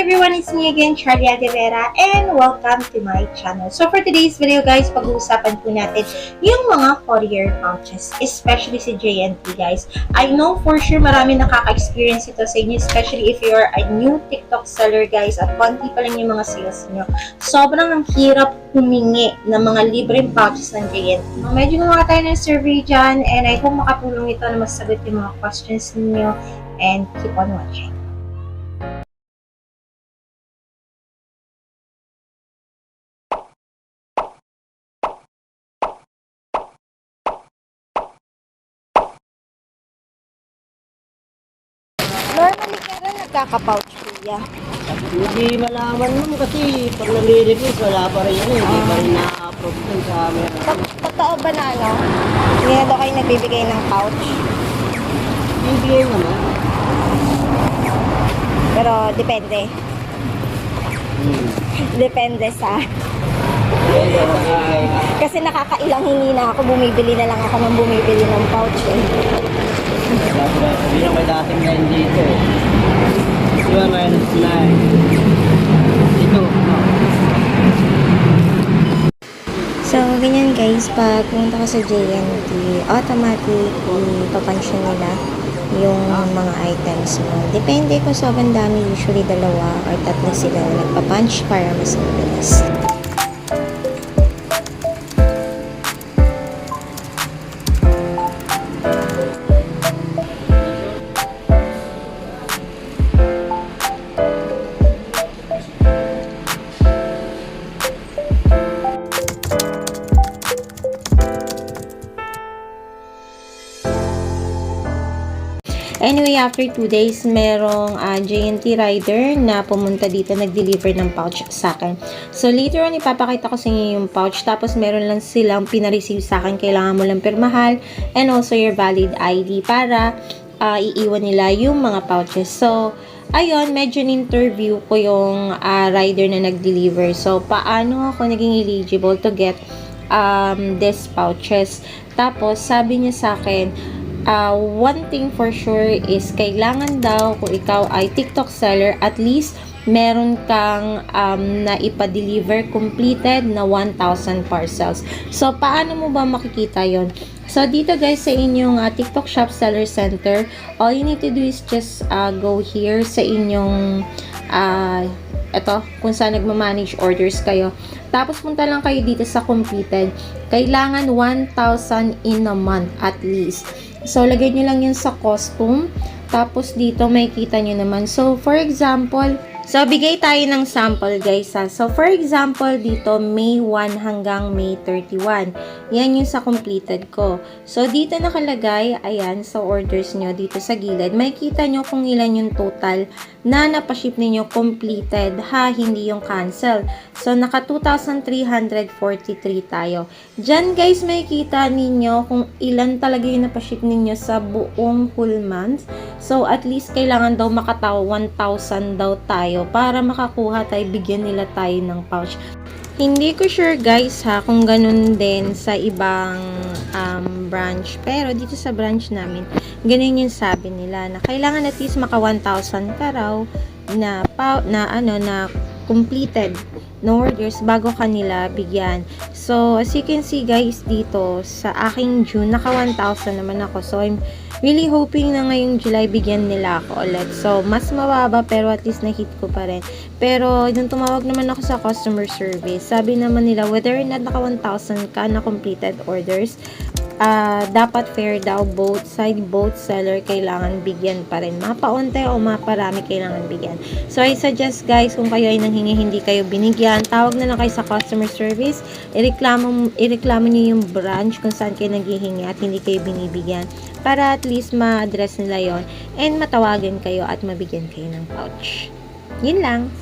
everyone, it's me again, Charlie Aguilera, and welcome to my channel. So for today's video guys, pag-uusapan po natin yung mga courier pouches, especially si JNT guys. I know for sure marami nakaka-experience ito sa inyo, especially if you are a new TikTok seller guys at konti pa lang yung mga sales nyo. Sobrang ang hirap humingi ng mga libreng pouches ng JNT. Medyo gumawa tayo ng survey dyan, and I hope makatulong ito na masagot yung mga questions ninyo, and keep on watching. Normally rin nagkaka-pouch kuya. Hindi malaman mo kasi pag nare-release wala pa rin yan eh. Hindi pa rin na-approve dun sa amin. Tot- Totoo ba na ano? Hindi na daw kayo nagbibigay ng pouch. Bibigay naman. Pero depende. Hmm. Depende sa... Ay, Kasi nakakailang hingi na ako, bumibili na lang ako ng bumibili ng pouch eh. Hindi may dating line dito. Di ba minus 9? Ito. So, ganyan guys, pag pumunta ka sa JNT, automatic ipapunch nila yung mga items mo. Depende kung sobrang dami, usually dalawa or tatlo sila na nagpapunch para mas mabilis. Anyway, after 2 days, merong ah, JNT rider na pumunta dito, nag-deliver ng pouch sa akin. So, later on, ipapakita ko sa inyo yung pouch. Tapos, meron lang silang pinareceive sa akin. Kailangan mo lang pirmahal and also your valid ID para ah, iiwan nila yung mga pouches. So, ayun, medyo in-interview ko yung ah, rider na nag-deliver. So, paano ako naging eligible to get um, these pouches. Tapos, sabi niya sa akin, uh, one thing for sure is kailangan daw kung ikaw ay TikTok seller, at least meron kang um, na ipa-deliver completed na 1,000 parcels. So, paano mo ba makikita yon? So, dito guys sa inyong uh, TikTok Shop Seller Center, all you need to do is just uh, go here sa inyong uh, eto, kung saan nagmamanage orders kayo. Tapos punta lang kayo dito sa completed. Kailangan 1,000 in a month at least. So, lagay nyo lang yun sa costume. Tapos dito may kita nyo naman. So, for example, So, bigay tayo ng sample guys ha. So, for example, dito May 1 hanggang May 31. Yan yung sa completed ko. So, dito nakalagay, ayan, sa orders nyo dito sa gilid. May kita nyo kung ilan yung total na napaship ninyo completed ha, hindi yung cancel. So, naka 2,343 tayo. Diyan guys, may kita ninyo kung ilan talaga yung napaship ninyo sa buong whole month. So, at least kailangan daw makatawa 1,000 daw tayo para makakuha tayo, bigyan nila tayo ng pouch. Hindi ko sure guys ha kung ganun din sa ibang um, branch. Pero dito sa branch namin, ganun yung sabi nila na kailangan at least maka 1,000 ka raw na, na ano na completed no orders bago kanila bigyan. So, as you can see guys dito sa aking June, naka 1,000 naman ako. So, I'm really hoping na ngayong July bigyan nila ako ulit. So, mas mababa pero at least na-hit ko pa rin. Pero, nung tumawag naman ako sa customer service, sabi naman nila whether or not naka 1,000 ka na completed orders, ah, dapat fair daw both side, both seller kailangan bigyan pa rin. Mapaunti o maparami kailangan bigyan. So, I suggest guys, kung kayo ay nanghingi hindi kayo binigyan, tawag na lang kayo sa customer service, ireklamo, ireklamo niyo yung branch kung saan kayo naghihingi at hindi kayo binibigyan para at least ma-address nila yon and matawagan kayo at mabigyan kayo ng pouch. Yun lang.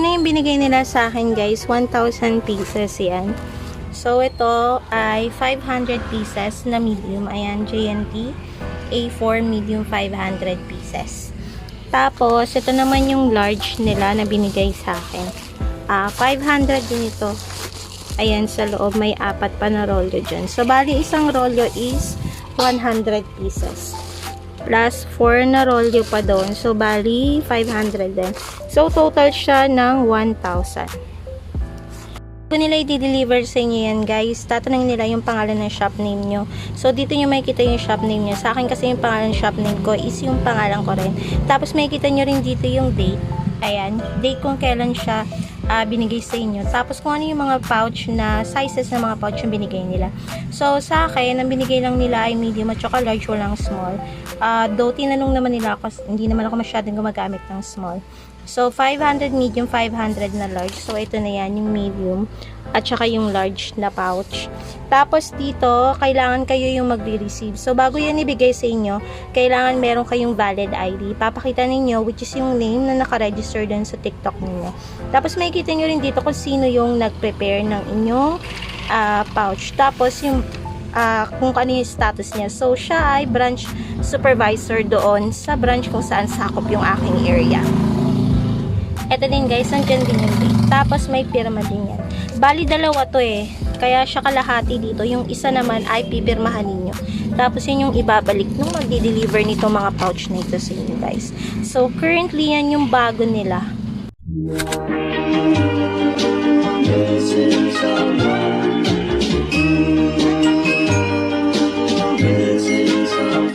Ano yung binigay nila sa akin guys? 1,000 pieces yan. So, ito ay 500 pieces na medium. Ayan, JNT. A4 medium 500 pieces. Tapos, ito naman yung large nila na binigay sa akin. Ah, 500 din ito. Ayan, sa loob may apat pa na rolyo dyan. So, bali isang rolyo is 100 pieces. plus 4 na rolyo pa doon. So, bali, 500 din. So, total siya ng 1,000. Kung nila i-deliver sa inyo yan, guys, tatanungin nila yung pangalan ng shop name nyo. So, dito nyo makikita yung shop name nyo. Sa akin kasi yung pangalan ng shop name ko is yung pangalan ko rin. Tapos, makikita nyo rin dito yung date. Ayan, date kung kailan siya ah, binigay sa inyo. Tapos, kung ano yung mga pouch na sizes ng mga pouch yung binigay nila. So, sa akin, ang binigay lang nila ay medium at saka large, walang small. Ah, though, tinanong naman nila ako, hindi naman ako masyadong gumagamit ng small. So, 500 medium, 500 na large. So, ito na yan, yung medium at saka yung large na pouch. Tapos dito, kailangan kayo yung magre-receive. So, bago yan ibigay sa inyo, kailangan meron kayong valid ID. Papakita ninyo, which is yung name na nakaregister dun sa TikTok ninyo. Tapos, makikita nyo rin dito kung sino yung nag-prepare ng inyong ah, pouch. Tapos, yung ah, kung ano status niya. So, siya ay branch supervisor doon sa branch kung saan sakop yung aking area. Ito din guys, nandiyan din yung date. Tapos may pirma din yan. Bali dalawa to eh. Kaya siya kalahati dito. Yung isa naman ay pipirmahan ninyo. Tapos yun yung ibabalik nung magdi-deliver nito mga pouch na ito sa inyo guys. So currently yan yung bago nila. This is